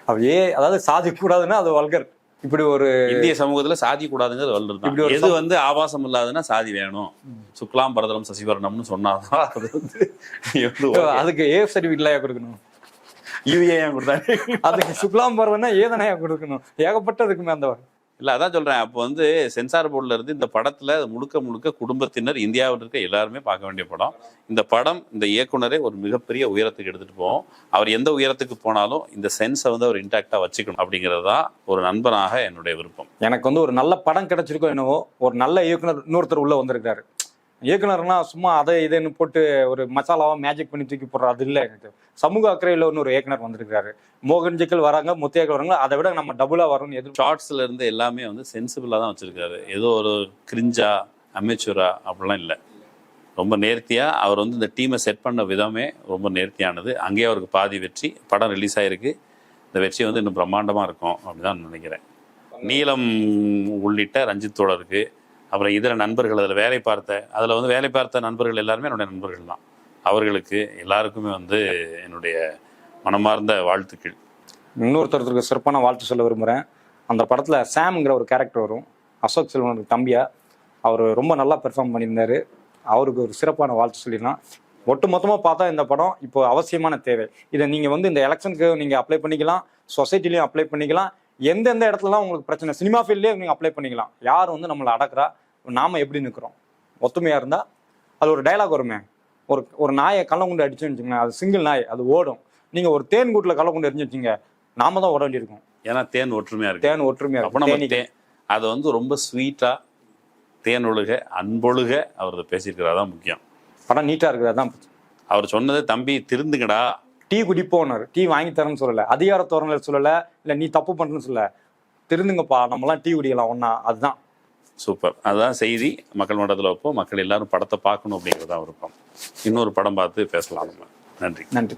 Speaker 3: அப்ப ஏ அதாவது சாதி கூடாதுன்னா அது வல்கர் இப்படி ஒரு
Speaker 2: இந்திய சமூகத்துல சாதி கூடாதுங்கிறது
Speaker 3: ஒரு
Speaker 2: எது வந்து ஆபாசம் இல்லாதுன்னா சாதி வேணும். சுக்லாம் பரதலம் சசிவரணம்னு சொன்னாதான் அது வந்து.
Speaker 3: அதுக்கு ஏ சர்டிஃபிகேட்லாம் கொடுக்கணும்?
Speaker 2: UA ஏன் கொடுத்தாங்க
Speaker 3: அதுக்கு சுக்லாம் பருவம்னா ஏதனையா கொடுக்கணும்? ஏகப்பட்டதுக்குமே அந்த
Speaker 2: இல்லை அதான் சொல்கிறேன் அப்போ வந்து சென்சார் போர்டில் இருந்து இந்த படத்தில் முழுக்க முழுக்க குடும்பத்தினர் இந்தியாவில் இருக்க எல்லாருமே பார்க்க வேண்டிய படம். இந்த படம் இந்த இயக்குனரே ஒரு மிகப்பெரிய உயரத்துக்கு எடுத்துகிட்டு போவோம். அவர் எந்த உயரத்துக்கு போனாலும் இந்த சென்ஸை வந்து அவர் இன்டாக்டாக வச்சுக்கணும் அப்படிங்கிறது தான் ஒரு நண்பனாக என்னுடைய விருப்பம். எனக்கு
Speaker 3: வந்து ஒரு நல்ல படம் கிடைச்சிருக்கோ என்னவோ ஒரு நல்ல இயக்குனர் இன்னொருத்தர் உள்ளே வந்திருக்காரு இயக்குனர்னா சும்மா அதை இதுன்னு போட்டு ஒரு மசாலாவாக மேஜிக் பண்ணி தூக்கி போடுற அது இல்லை. எனக்கு சமூக அக்கறையில் ஒன்று ஒரு இயக்குனர் வந்திருக்காரு மோகன் ஜிக்கல் வராங்க முத்தியாக்கள் வராங்க. அதை விட நம்ம டபுளாக வரும்னு எதிர்ப்பு
Speaker 2: ஷார்ட்ஸில் இருந்து எல்லாமே வந்து சென்சிபிளாக தான் வச்சிருக்காரு. ஏதோ ஒரு கிரிஞ்சா அமெச்சூரா அப்படிலாம் இல்லை. ரொம்ப நேர்த்தியாக அவர் வந்து இந்த டீமை செட் பண்ண விதமே ரொம்ப நேர்த்தியானது. அங்கேயே அவருக்கு பாதி வெற்றி படம் ரிலீஸ் ஆயிருக்கு. இந்த வெற்றி வந்து இன்னும் பிரம்மாண்டமாக இருக்கும் அப்படின்னு தான் நினைக்கிறேன். நீலம் உள்ளிட்ட ரஞ்சித் தோழருக்கு அப்புறம் இதர நண்பர்கள் அதில் வேலை பார்த்த அதில் வந்து வேலை பார்த்த நண்பர்கள் எல்லாருமே என்னுடைய நண்பர்கள் தான். அவர்களுக்கு எல்லாருக்குமே வந்து என்னுடைய மனமார்ந்த வாழ்த்துக்கள்.
Speaker 3: இன்னொருத்தருக்கு சிறப்பான வாழ்த்து சொல்ல விரும்புகிறேன் அந்த படத்தில் சாம்ங்கிற ஒரு கேரக்டர் வரும். அசோக் செல்வனுக்கு தம்பியா. அவர் ரொம்ப நல்லா பெர்ஃபார்ம் பண்ணியிருந்தாரு. அவருக்கு ஒரு சிறப்பான வாழ்த்து சொல்லிடலாம். ஒட்டு மொத்தமாக பார்த்தா இந்த படம் இப்போ அவசியமான தேவை. இதை நீங்கள் வந்து இந்த எலெக்ஷனுக்கு நீங்கள் அப்ளை பண்ணிக்கலாம். சொசைட்டிலையும் அப்ளை பண்ணிக்கலாம். எந்தெந்த இடத்துலலாம் உங்களுக்கு பிரச்சனை? சினிமா ஃபீல்ட்லேயே நீங்கள் அப்ளை பண்ணிக்கலாம். யார் வந்து நம்மளை அடக்குறா? நாம எப்படி நிற்கிறோம் ஒத்துமையாக இருந்தால் அது ஒரு டயலாக் வருமே. ஒரு ஒரு நாயை கள்ளங்குண்டு அடிச்சுன்னு வச்சுங்களேன் அது சிங்கிள் நாய் அது ஓடும். நீங்கள் ஒரு தேன் கூட்டில் கள்ளக்குண்டு எரிஞ்சு வச்சிங்க நாம தான் ஓட வேண்டியிருக்கும்.
Speaker 2: ஏன்னா தேன் ஒற்றுமையா இருக்கு.
Speaker 3: தேன் ஒற்றுமையா
Speaker 2: அப்போ
Speaker 3: இருக்கும்
Speaker 2: நம்ம அதை வந்து ரொம்ப ஸ்வீட்டா தேனொழுக அன்பொழுக அவர் பேசியிருக்கிறார். தான் முக்கியம்.
Speaker 3: படம் நீட்டா இருக்குது அதான் பிரச்சனை.
Speaker 2: அவர் சொன்னது தம்பி திருந்துங்கடா.
Speaker 3: டீ குடிப்போனர் டீ வாங்கி தரேன்னு சொல்லல. அதிகார தோரணையில சொல்லல. இல்ல நீ தப்பு பண்றேன்னு சொல்லல. திருந்துங்கப்பா நம்மலாம் டீ குடிக்கலாம் ஒன்னா அதுதான்.
Speaker 2: சூப்பர். அதுதான் செய்தி. மக்கள் மன்றத்தில் வைப்போம். மக்கள் எல்லாரும் படத்தை பார்க்கணும் அப்படிங்கிறது விருப்பம். இன்னொரு படம் பார்த்து பேசலாம் நம்ம. நன்றி.
Speaker 3: நன்றி.